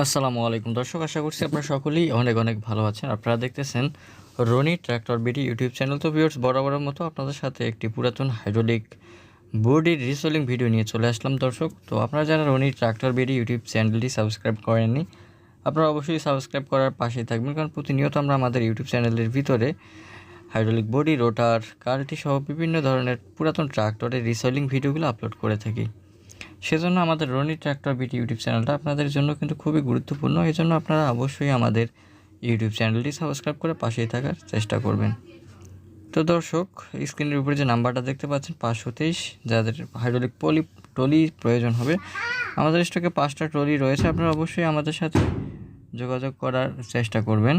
আসসালামু আলাইকুম দর্শক, আশা করছি আপনারা সকলেই অনেক অনেক ভালো আছেন। আপনারা দেখতেছেন Roni tractor BD YouTube channel. তো ভিউয়ার্স, বরাবরের মতো আপনাদের সাথে একটি পুরাতন হাইড্রোলিক বোর্ডের রিসোলিং ভিডিও নিয়ে চলে আসলাম দর্শক। তো আপনারা যারা রনি ট্র্যাক্টর বিডি ইউটিউব চ্যানেলটি সাবস্ক্রাইব করেননি, আপনারা অবশ্যই সাবস্ক্রাইব করার পাশেই থাকবেন, কারণ প্রতিনিয়ত আমরা আমাদের ইউটিউব চ্যানেলের ভিতরে হাইড্রোলিক বডি, রোটার কার্টি সহ বিভিন্ন ধরনের পুরাতন ট্র্যাক্টরের রিসেলিং ভিডিওগুলো আপলোড করে থাকি। সেজন্য আমাদের রনি ট্র্যাক্টর বিটি ইউটিউব চ্যানেলটা আপনাদের জন্য কিন্তু খুবই গুরুত্বপূর্ণ। এই জন্য আপনারা অবশ্যই আমাদের ইউটিউব চ্যানেলটি সাবস্ক্রাইব করে পাশেই থাকার চেষ্টা করবেন। তো দর্শক, স্ক্রিনের উপরে যে নাম্বারটা দেখতে পাচ্ছেন, পাঁচশো তেইশ, যাদের হাইড্রোলিক পলি ট্রলি প্রয়োজন হবে, আমাদের স্টকে পাঁচটা ট্রলি রয়েছে। আপনারা অবশ্যই আমাদের সাথে যোগাযোগ করার চেষ্টা করবেন।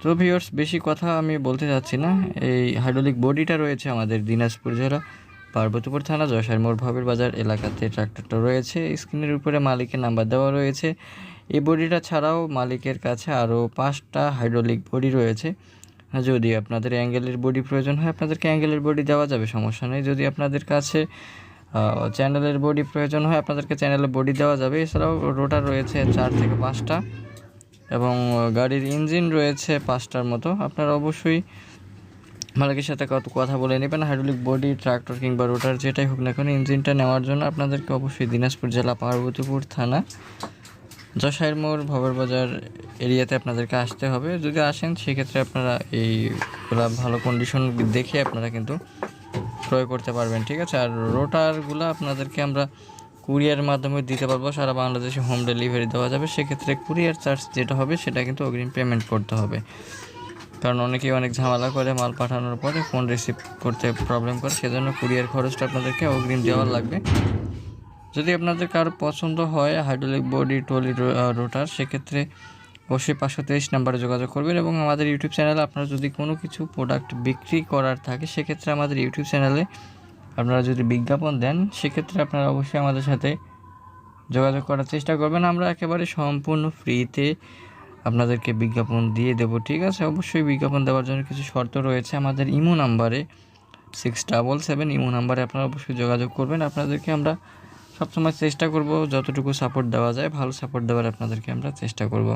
তো ভিওর্স বেশি কথা আমি বলতে চাচ্ছি না। এই হাইড্রোলিক বডিটা রয়েছে আমাদের দিনাজপুর জেলা পার্বতীপুর থানা জয়সার মোড় ভবের বাজার এলাকাতে ট্রাক্টরটা রয়েছে। স্ক্রিনের উপরে মালিকের নাম্বার দেওয়া রয়েছে। এই বডিটা ছাড়াও মালিকের কাছে আরও পাঁচটা হাইড্রোলিক বডি রয়েছে। যদি আপনাদের অ্যাঙ্গেলের বডি প্রয়োজন হয়, আপনাদেরকে অ্যাঙ্গেলের বডি দেওয়া যাবে, সমস্যা নেই। যদি আপনাদের কাছে চ্যানেলের বডি প্রয়োজন হয়, আপনাদেরকে চ্যানেলের বডি দেওয়া যাবে। এছাড়াও রোটার রয়েছে চার থেকে পাঁচটা এবং গাড়ির ইঞ্জিন রয়েছে পাঁচটার মতো। আপনারা অবশ্যই মালিকের সাথে কত কথা বলে নেবেন হাইড্রোলিক বডি ট্রাক্টর কিংবা রোটার যেটাই হোক না কেন, ইঞ্জিনটা নেওয়ার জন্য আপনাদেরকে অবশ্যই দিনাজপুর জেলা পার্বতীপুর থানা যশাইর মোড়, ভবের বাজার এরিয়াতে আপনাদেরকে আসতে হবে। যদি আসেন, সেক্ষেত্রে আপনারা এইগুলা ভালো কন্ডিশন দেখে আপনারা কিন্তু ক্রয় করতে পারবেন, ঠিক আছে? আর রোটারগুলো আপনাদেরকে আমরা কুরিয়ার মাধ্যমে দিতে পারব। সারা বাংলাদেশে হোম ডেলিভারি দেওয়া যাবে। সেক্ষেত্রে কুরিয়ার চার্জ যেটা হবে, সেটা কিন্তু অগ্রিম পেমেন্ট করতে হবে। কারণ অনেকেই অনেক ঝামেলা করে মাল পাঠানোর পরে ফোন রিসিভ করতে প্রবলেম করে, সেজন্য কুরিয়ার খরচটা আপনাদেরকে অগ্রিম দেওয়া লাগবে। যদি আপনাদের কারও পছন্দ হয় হাইড্রোলিক বডি টলি রোটার সেক্ষেত্রে অবশ্যই পাঁচশো তেইশ নাম্বারে যোগাযোগ করবেন এবং আমাদের ইউটিউব চ্যানেলে আপনারা যদি কোনো কিছু প্রোডাক্ট বিক্রি করার থাকে, সেক্ষেত্রে আমাদের ইউটিউব চ্যানেলে আপনারা যদি বিজ্ঞাপন দেন, সেক্ষেত্রে আপনারা অবশ্যই আমাদের সাথে যোগাযোগ করার চেষ্টা করবেন। আমরা একেবারে সম্পূর্ণ ফ্রিতে আপনাদেরকে বিজ্ঞাপন দিয়ে দেব, ঠিক আছে? অবশ্যই বিজ্ঞাপন দেওয়ার জন্য কিছু শর্ত রয়েছে। আমাদের ইমো নাম্বারে সিক্স ডাবল সেভেন ইমো নাম্বারে আপনারা অবশ্যই যোগাযোগ করবেন। আপনাদেরকে আমরা সবসময় চেষ্টা করব যতটুকু সাপোর্ট দেওয়া যায়, ভালো সাপোর্ট দেওয়ার আপনাদেরকে আমরা চেষ্টা করব।